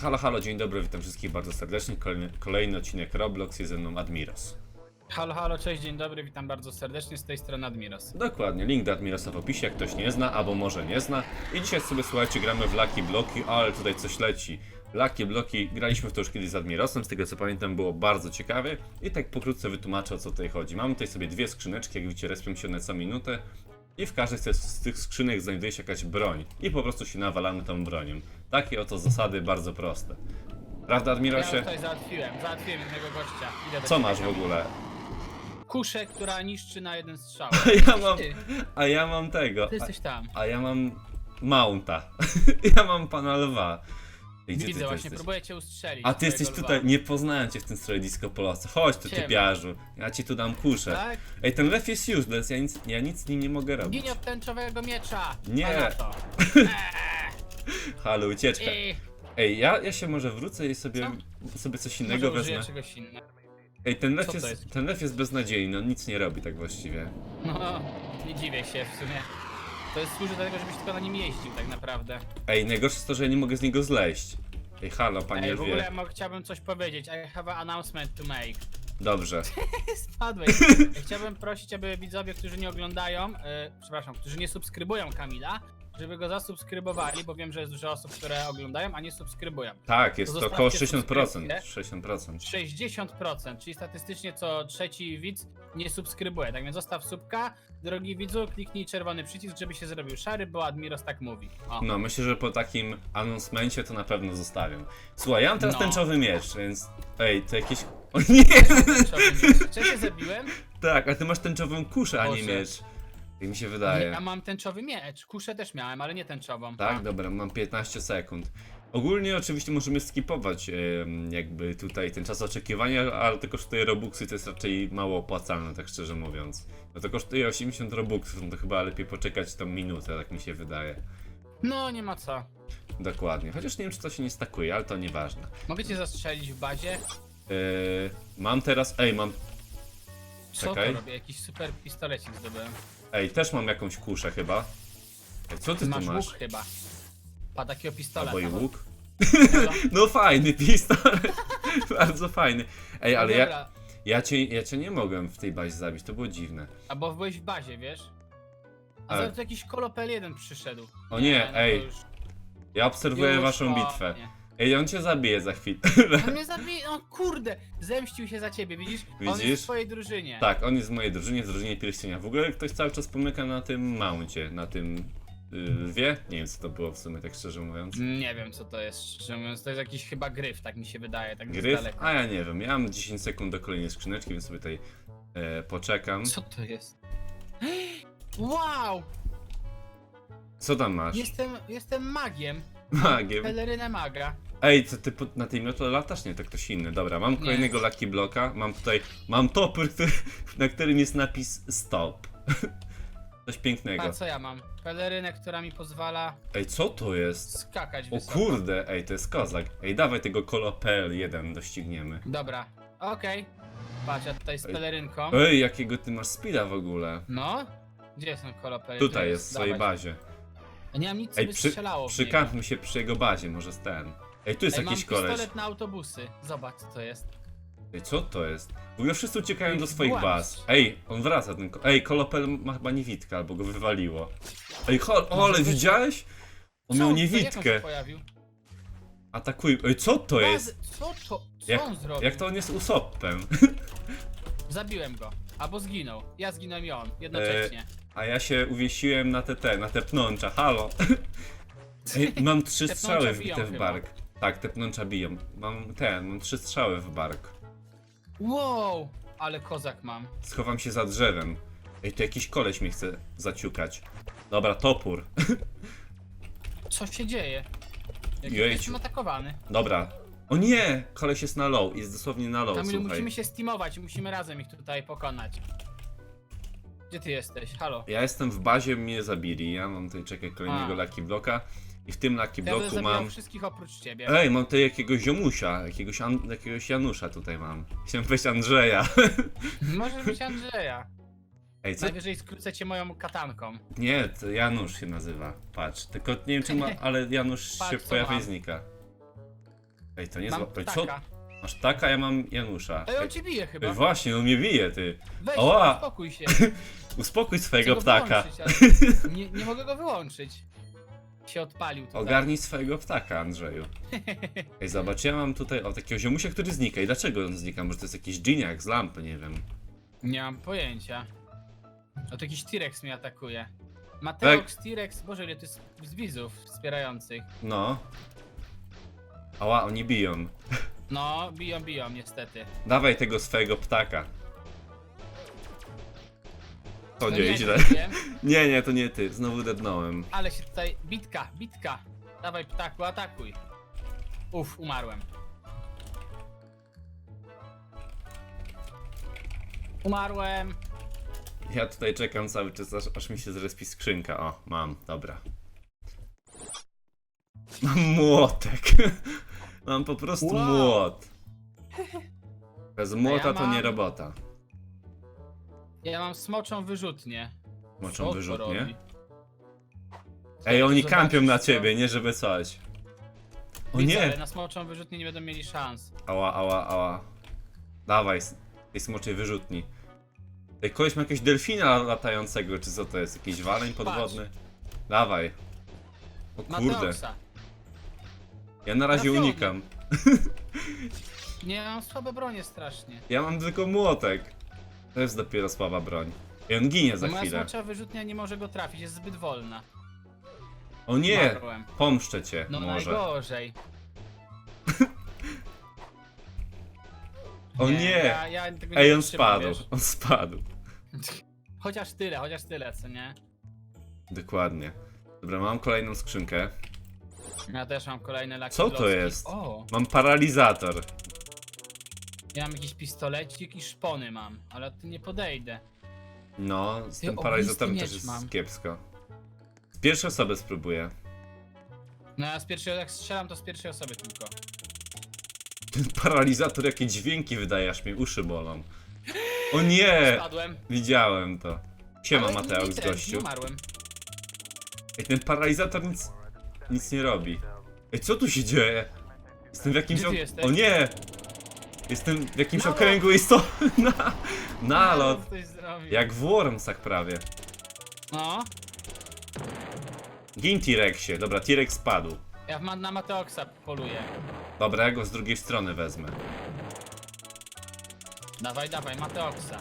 Halo, halo, dzień dobry, witam wszystkich bardzo serdecznie. Kolejny, kolejny odcinek Roblox, jest ze mną Admiros. Halo, halo, cześć, dzień dobry, witam bardzo serdecznie z tej strony Admiros. Dokładnie, link do Admirosa w opisie, jak ktoś nie zna, albo może nie zna. I dzisiaj sobie, słuchajcie, gramy w Lucky Bloki, ale tutaj coś leci. Lucky Bloki, graliśmy w to już kiedyś z Admirosem, z tego co pamiętam było bardzo ciekawe. I tak pokrótce wytłumaczę o co tutaj chodzi. Mamy tutaj sobie dwie skrzyneczki, jak widzicie, respią się one co minutę. I w każdej z tych- skrzynek znajduje się jakaś broń. I po prostu się nawalamy tą bronią. Takie oto zasady, bardzo proste. Prawda, Ja Admirosie? tutaj załatwiłem, załatwiłem jednego gościa. Idę do Co ciebie. masz w ogóle? Kuszę, która niszczy na jeden strzał. Ja mam, Ty, a ja mam tego. ty jesteś tam. A, a ja mam Mounta. ja mam pana lwa. Ej, gdzie ty Widzę tu właśnie, jesteś? próbuję cię ustrzelić. A ty twojego jesteś lwa. tutaj, nie poznałem cię w tym stroju disco polosa. Chodź tu, Siema. typiarzu. Ja ci tu dam kuszę. Tak? Ej, ten lew jest useless, ja nic, ja nic z nim nie mogę robić. Ginie od tęczowego miecza. Nie. A na to. Halo, ucieczka. I Ej, ja, ja się może wrócę i sobie, sobie coś innego może użyję wezmę. czegoś innego. Ej, ten lew, Co to jest, jest? ten lew jest beznadziejny, on nic nie robi tak właściwie. No, nie dziwię się w sumie. To jest służy do tego, żebyś tylko na nim jeździł tak naprawdę. Ej, najgorsze jest to, że ja nie mogę z niego zleść. Ej, halo, panie Ej, w ogóle lwie. mo- chciałbym coś powiedzieć. I have an announcement to make. Dobrze. Spadłeś. Chciałbym prosić, aby widzowie, którzy nie oglądają, e, przepraszam, którzy nie subskrybują Kamila, żeby go zasubskrybowali, bo wiem, że jest dużo osób, które oglądają, a nie subskrybują. Tak, jest To to około zostawcie 60%. subskrypcję. 60%. 60%, czyli statystycznie co trzeci widz nie subskrybuje. Tak więc zostaw subka, drogi widzu, kliknij czerwony przycisk, żeby się zrobił szary, bo Admiros tak mówi. O. No, myślę, że po takim announcemenie to na pewno zostawię. Słuchaj, ja mam teraz No. tęczowy miecz, więc... Ej, to jakieś... O nie! Czy cię zabiłem? Tak, a ty masz tęczową kuszę, a nie miecz. Jak mi się wydaje. ja mam tęczowy miecz. Kuszę też miałem, ale nie tęczową. Tak, dobra, mam 15 sekund. Ogólnie oczywiście możemy skipować em, jakby tutaj ten czas oczekiwania, ale to kosztuje robuxy, to jest raczej mało opłacalne, tak szczerze mówiąc. No to kosztuje 80 robuxów, no to chyba lepiej poczekać tą minutę, tak mi się wydaje. No, nie ma co. Dokładnie, chociaż nie wiem czy to się nie stakuje, ale to nieważne. Mogę cię zastrzelić w bazie? Yy, mam teraz, ej, mam, Co Czekaj. to robię? Jakiś super pistolecik zdobyłem. ej, też mam jakąś kuszę chyba. Ej, co ty masz, tu masz? łuk chyba. Pa takiego pistoletu. Albo i łuk? Dobra. No fajny pistolet, bardzo fajny. Ej, ale ja, Dobra. ja, cię, ja cię nie mogłem w tej bazie zabić, to było dziwne. Albo byłeś w bazie, wiesz? A Ale- za to jakiś kolopel 1 przyszedł. O nie, no ej, Ja obserwuję waszą bitwę. mnie. Ej, on cię zabije za chwilę. On mnie zabije, o kurde! Zemścił się za ciebie, widzisz? On Widzisz? jest w twojej drużynie. tak, on jest w mojej drużynie, w drużynie pierścienia. W ogóle ktoś cały czas pomyka na tym mouncie, na tym yy, lwie. Nie wiem co to było w sumie, tak szczerze mówiąc. Nie wiem co to jest, szczerze mówiąc, to jest jakiś chyba gryf, tak mi się wydaje, tak z Gryf? daleka. A ja nie wiem, ja mam 10 sekund do kolejnej skrzyneczki, więc sobie tutaj e, poczekam. Co to jest? Wow! Co tam masz? Jestem, jestem magiem. Magiem. Pelerynę maga. Ej, co ty po, na tej miotle latasz? Nie, to ktoś inny. Dobra, mam kolejnego Lucky Bloka. Mam tutaj, mam topór, który, na którym jest napis stop. Coś pięknego. A co ja mam? Pelerynę, która mi pozwala Ej, co to jest? skakać O wysoko. kurde, ej, to jest kozak. Ej, dawaj tego Kolopel 1 dościgniemy. Dobra, okej. Patrz, ja tutaj z Ej. pelerynką. Ej, jakiego ty masz speeda w ogóle? No? Gdzie są kolopery? Tutaj jest, w swojej bazie. Ja nie mam nic, co Ej, by przy, strzelało w niego. przykampmy się przy jego bazie, może z ten. Ej, tu jest Ej, jakiś mam koleś. pistolet na autobusy. Zobacz, co to jest. Ej, co to jest? W ogóle wszyscy uciekają do swoich baz. Ej, on wraca ten ko- Ej, Kolopel ma chyba niewidkę, albo go wywaliło. Ej, hol, o, ale Może być- widziałeś? On Co miał on- to jak on niewidkę. się pojawił? Atakuj. Ej, co to jest? Bazy- Co to? Co Jak, on zrobił? jak to on jest usoppem? Zabiłem go. Albo zginął. Ja zginąłem i on. Jednocześnie. A ja się uwiesiłem na te te, na te pnącza, halo. Ej, mam trzy Te strzały wbite w chyba. bark. Tak, te pnącza biją. Mam ten, mam trzy strzały w bark. Wow! Ale kozak mam. Schowam się za drzewem. Ej, to jakiś koleś mnie chce zaciukać. Dobra, topór. Co się dzieje? Jak Jejciu. jestem atakowany. Dobra. O nie! Koleś jest na low, jest dosłownie na low, słuchaj. musimy się steamować, musimy razem ich tutaj pokonać. Gdzie ty jesteś? Halo. Ja jestem w bazie, mnie zabili. Ja mam tutaj, czekaj, kolejnego A. Lucky Bloka. I w tym Ja będę Bloku zabijał mam... wszystkich oprócz ciebie. Ej, mam tutaj jakiegoś ziomusia, jakiegoś, an... jakiegoś Janusza tutaj mam. Chciałem powiedzieć Andrzeja. Może być Andrzeja. Ej, co? Najwyżej skrócę cię moją katanką. Nie, to Janusz się nazywa. Patrz, tylko nie wiem czy ma, ale Janusz Patrz, się pojawia i znika. Ej, to nie Mam zła... Ej, co? Masz taka, ja mam Janusza. Ej, on cię bije chyba. ej, właśnie, on mnie bije, ty. Weź, Ała. uspokój się. Uspokój swojego go ptaka. wyłączyć, ale Nie, nie mogę go wyłączyć. Się odpalił tutaj. Ogarnij swojego ptaka, Andrzeju. Ej, zobacz, ja mam tutaj o takiego ziomusia, który znika. I dlaczego on znika? Może to jest jakiś dżiniak z lampy, nie wiem. Nie mam pojęcia. O, to jakiś T-Rex mnie atakuje. Mateox, T-Rex, boże ile to jest z widzów wspierających. No. Ała, oni biją. No, biją, biją niestety. Dawaj tego swojego ptaka. To No nie, nie, źle. nie wiem, Nie, nie, to nie ty. Znowu dednąłem. ale się tutaj... Bitka, bitka. Dawaj ptaku, atakuj. Uff, umarłem. Umarłem. Ja tutaj czekam cały czas, aż, aż mi się zrespi skrzynka. O, mam, dobra. Mam młotek. Mam po prostu Wow. młot. Bez młota to nie mam- robota. Ja mam smoczą wyrzutnię. Moczą Co to wyrzutnie. robi? Ej, oni Zobaczysz, kampią na co- ciebie, nie żeby coś. O Widzę, ale nie! na smoczą wyrzutnię nie będą mieli szans. Ała, ała, ała. Dawaj, tej smoczej wyrzutni. Ej, koleś ma jakiegoś delfina latającego, czy co to jest? Jakiś waleń podwodny? Dawaj. O kurde. Mateoksa. Ja na razie Trafiony. unikam. Nie, mam słabe bronie strasznie. Ja mam tylko młotek. To jest dopiero słaba broń. I on ginie za moja chwilę. smocza wyrzutnia nie może go trafić, jest zbyt wolna. O nie! Umarłem. Pomszczę cię, No może. najgorzej. O nie! Ja, ja tego nie Ej, on wytrzymam, spadł. wiesz. On spadł. Chociaż tyle, chociaż tyle, co nie? Dokładnie. Dobra, mam kolejną skrzynkę. Ja też mam kolejne laki Co to jest? O, Mam paralizator. ja mam jakiś pistolecik i szpony mam, ale tu nie podejdę. No, z Ty, tym paralizatorem ognisty też miecz jest mam. kiepsko. Z pierwszej osoby spróbuję. No ja z pierwszej, jak strzelam to z pierwszej osoby tylko. Ten paralizator jakie dźwięki wydaje, aż mi uszy bolą. O nie! Spadłem. Widziałem to. Siema ale Mateusz, nie gościu. Nie umarłem. Ej, ten paralizator nic, nic nie robi. Ej, co tu się dzieje? Jestem w jakimś... Gdzie ty ok- jesteś? O nie! Jestem w jakimś okręgu i sto... Na... Nalot! Ktoś zrobił. Jak w Wormsach prawie. No, Gin T-Rexie. Dobra, T-Rex spadł. ja w ma- na Mateoksa poluję. Dobra, ja go z drugiej strony wezmę. Dawaj, dawaj, Mateoksa.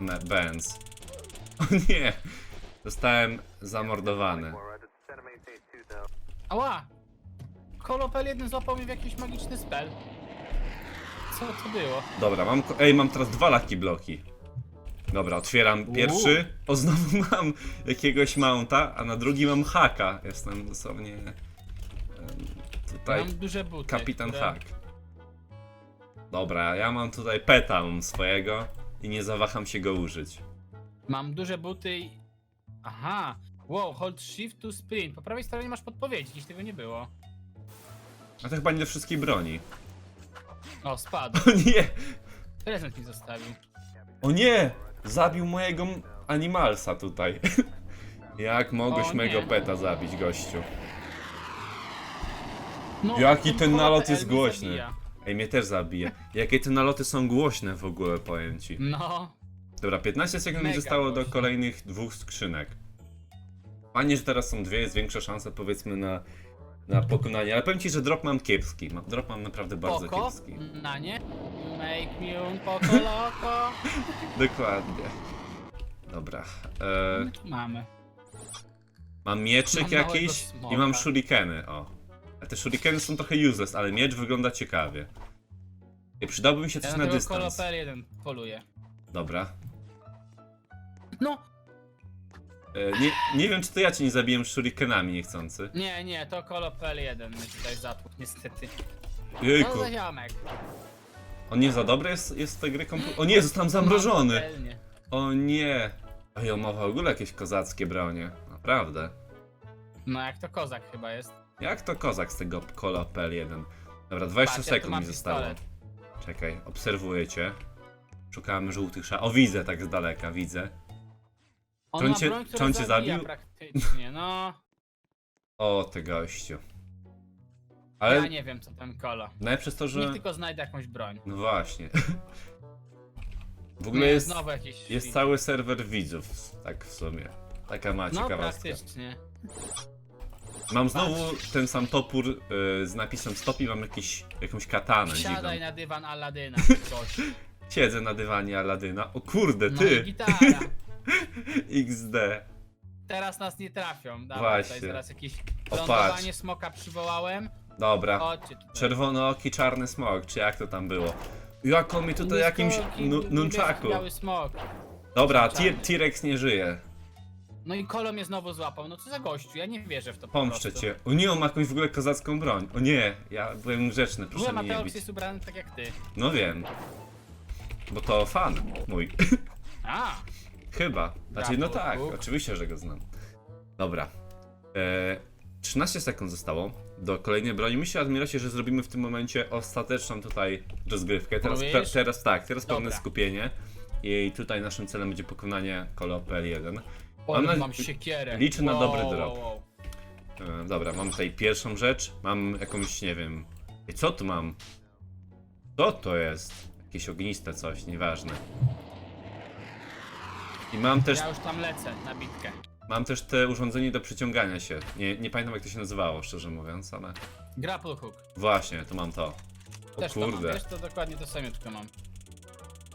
Ne, Benz. O nie! Zostałem zamordowany. Ała! Kolopel jeden złapał mnie w jakiś magiczny spell. Co to było? Dobra, mam. ko- Ej, mam teraz dwa laki bloki. Dobra, otwieram pierwszy. O, znowu mam jakiegoś mounta, a na drugi mam haka. Jestem dosłownie. em, Tutaj Mam duże buty. kapitan które... hak. Dobra, ja mam tutaj peta mam swojego i nie zawaham się go użyć. Mam duże buty i... Aha! Wow, hold shift to sprint. Po prawej stronie masz podpowiedzi, dziś tego nie było. A to chyba nie do wszystkich broni. O, spadł. O nie! Prezent mi zostawił. O nie! Zabił mojego m- animalsa tutaj. Jak mogłeś O nie. peta zabić, gościu? No, Jaki ten nalot jest głośny. zabija. Ej, mnie też zabije. Jakie te naloty są głośne w ogóle, powiem ci. No, Dobra, 15 sekund mi Mega zostało do kolejnych dwóch skrzynek. Fajnie, że teraz są dwie, jest większa szansa powiedzmy na, na pokonanie, ale powiem ci, że drop mam kiepski. Ma- Drop mam naprawdę bardzo poko, kiepski. na nie. Make me un poco loco. Dokładnie. Dobra. E, My tu mamy. mam mieczyk Mam małego jakiś smoka. i mam shurikeny, o. A te shurikeny są trochę useless, ale miecz wygląda ciekawie. I przydałby mi się Ja coś na na tego dystans. kolopel jeden poluję. Dobra. No, E, nie, nie wiem, czy to ja cię nie zabiłem shurikenami niechcący. nie, nie, to kolopel jeden mnie tutaj zatłukł, niestety. Jejku, za ziomek? on nie za dobry jest, jest w tej gry komputer. O nie, zostałem zamrożony! O nie! Ej, on ma w ogóle jakieś kozackie bronie. Naprawdę. No jak to kozak chyba jest. Jak to kozak z tego Cola PL1? Dobra, 20 Patrz, ja tu sekund mam mi zostało. pistolet. Czekaj, obserwuję cię. Szukałem żółtych szar. O, widzę tak z daleka, widzę. On Czy on ma cię- broń, która czy on cię zabija zabił? praktycznie, no. O, ty gościu. Ale Ja nie wiem co ten kolo. najlepsze jest to, Niech że... tylko znajdę jakąś broń. No właśnie. W ogóle jest, znowu jakiś... jest cały serwer widzów, tak w sumie. Taka ma No ciekawostka. praktycznie. Mam znowu ten sam topór y, z napisem stop i mam jakiś, jakąś katanę dziwną. Siadaj na dywan Aladyna. Coś. Siedzę na dywanie Aladyna. O kurde, No i ty! gitara. XD. Teraz nas nie trafią. Dawaj, Właśnie. tutaj zaraz jakieś O, lądowanie smoka przywołałem. Dobra. Chodźcie tutaj. Czerwono oki, czarny smok, czy jak to tam było? Jak on mi tutaj jakimś Niskoki, nu- niebieski, nunchaku. Biały smok. Dobra. T- T-Rex nie żyje. No i kolo mnie znowu złapał. No co za gościu, ja nie wierzę w to po Pomszczę prostu. cię. O nie, on ma jakąś w ogóle kozacką broń. O nie, ja byłem grzeczny, W proszę ogóle mnie nie Mateusz bić. jest ubrany tak jak ty. No wiem. Bo to fan mój. A, Chyba. Znaczy, no tak, Bóg. oczywiście, że go znam. Dobra. E, 13 sekund zostało do kolejnej broni. Myślę, Admiracie, że zrobimy w tym momencie ostateczną tutaj rozgrywkę. Teraz, Mówisz? pe, teraz tak, teraz Dobra. pełne skupienie. I tutaj naszym celem będzie pokonanie Kolo PL1. o, Mam na- mam siekierę. liczę na dobry drop. wow. E, dobra, mam tutaj pierwszą rzecz. Mam jakąś, nie wiem. Co tu mam? Co to jest? Jakieś ogniste coś, nieważne. I mam też Ja już tam lecę na bitkę. Mam też te urządzenie do przyciągania się. Nie, nie pamiętam jak to się nazywało, szczerze mówiąc, ale. Grapple hook. Właśnie, to mam to. O Też to mam, kurde. wiesz, to dokładnie to samiutko mam.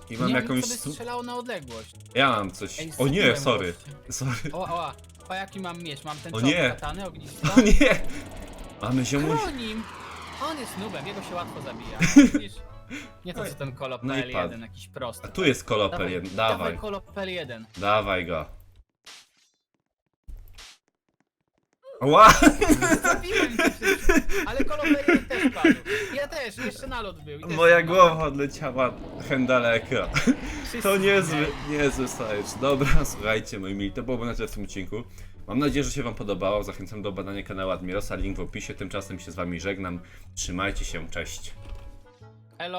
I mam nie, jakąś. sobie strzelało na odległość. Ja mam coś. Ej, O nie, zgubiłem sorry. Sorry. O, o, o jaki mam miecz? Mam ten O nie. katany. O nie! Mamy ziomuś. Chronim! On jest nubem, jego się łatwo zabija. Widzisz? Nie to co ten kolop No i PL1, padł. jakiś prosty. A tu jest kolopel jeden. Dawaj Dawaj. kolop PL1. Dawaj go. Ła! Zabiłem cię przecież, ale kolop PL1 też padł. Ja też, jeszcze nalot był. i też Moja padł. głowa odleciała hen daleko. Wszyscy To niezły, niezły stajecz. Dobra, słuchajcie, moi mili, to byłoby na tyle w tym odcinku. Mam nadzieję, że się wam podobało. Zachęcam do badania kanału Admirosa, link w opisie. Tymczasem się z wami żegnam. Trzymajcie się, cześć.